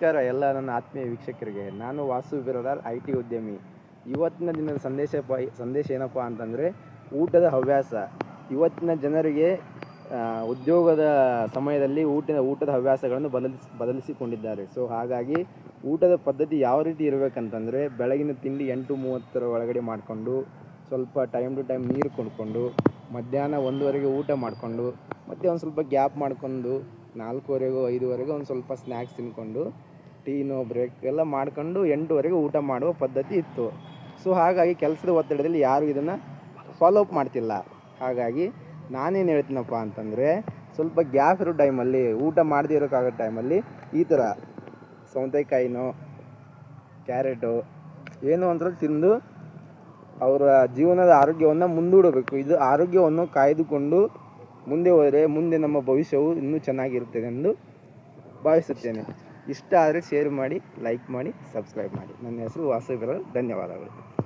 ನಮಸ್ಕಾರ ಎಲ್ಲ ನನ್ನ ಆತ್ಮೀಯ ವೀಕ್ಷಕರಿಗೆ. ನಾನು ವಾಸು ಬಿರದಾರ್ ಐ ಟಿ ಉದ್ಯಮಿ. ಇವತ್ತಿನ ದಿನದ ಸಂದೇಶ ಸಂದೇಶ ಏನಪ್ಪ ಅಂತಂದರೆ, ಊಟದ ಹವ್ಯಾಸ. ಇವತ್ತಿನ ಜನರಿಗೆ ಉದ್ಯೋಗದ ಸಮಯದಲ್ಲಿ ಊಟದ ಊಟದ ಹವ್ಯಾಸಗಳನ್ನು ಬದಲಿಸಿ, ಬದಲಿಸಿಕೊಂಡಿದ್ದಾರೆ. ಸೊ, ಹಾಗಾಗಿ ಊಟದ ಪದ್ಧತಿ ಯಾವ ರೀತಿ ಇರಬೇಕಂತಂದರೆ, ಬೆಳಗಿನ ತಿಂಡಿ ಎಂಟು ಮೂವತ್ತರ ಒಳಗಡೆ ಮಾಡಿಕೊಂಡು, ಸ್ವಲ್ಪ ಟೈಮ್ ಟು ಟೈಮ್ ನೀರು ಕುಡ್ಕೊಂಡು, ಮಧ್ಯಾಹ್ನ ಒಂದುವರೆಗೆ ಊಟ ಮಾಡಿಕೊಂಡು, ಮತ್ತು ಒಂದು ಸ್ವಲ್ಪ ಗ್ಯಾಪ್ ಮಾಡ್ಕೊಂಡು ನಾಲ್ಕುವರೆಗೂ, ಐದುವರೆಗೂ ಒಂದು ಸ್ವಲ್ಪ ಸ್ನ್ಯಾಕ್ಸ್ ತಿನ್ಕೊಂಡು ಟೀನೋ ಬ್ರೇಕ್ ಎಲ್ಲ ಮಾಡ್ಕೊಂಡು ಎಂಟುವರೆಗೂ ಊಟ ಮಾಡುವ ಪದ್ಧತಿ ಇತ್ತು. ಸೊ ಹಾಗಾಗಿ ಕೆಲಸದ ಒತ್ತಡದಲ್ಲಿ ಯಾರೂ ಇದನ್ನು ಫಾಲೋ ಅಪ್ ಮಾಡ್ತಿಲ್ಲ. ಹಾಗಾಗಿ ನಾನೇನು ಹೇಳ್ತೀನಪ್ಪ ಅಂತಂದರೆ, ಸ್ವಲ್ಪ ಗ್ಯಾಪ್ ಇರೋ ಟೈಮಲ್ಲಿ ಊಟ ಮಾಡದೇ ಇರೋಕ್ಕಾಗೋ ಟೈಮಲ್ಲಿ ಈ ಥರ ಸೌತೆಕಾಯಿನೋ, ಕ್ಯಾರೆಟು, ಏನೋ ಅಂತ ತಿಂದು ಅವರ ಜೀವನದ ಆರೋಗ್ಯವನ್ನು ಮುಂದೂಡಬೇಕು. ಇದು ಆರೋಗ್ಯವನ್ನು ಕಾಯ್ದುಕೊಂಡು ಮುಂದೆ ಹೋದರೆ ಮುಂದೆ ನಮ್ಮ ಭವಿಷ್ಯವು ಇನ್ನೂ ಚೆನ್ನಾಗಿರುತ್ತದೆ ಎಂದು ಭಾವಿಸುತ್ತೇನೆ. ಇಷ್ಟ ಆದರೆ ಶೇರ್ ಮಾಡಿ ಲೈಕ್ ಮಾಡಿ ಸಬ್ಸ್ಕ್ರೈಬ್ ಮಾಡಿ. ನನ್ನ ಹೆಸರು ವಾಸು ಧನ್ಯವಾದಗಳು.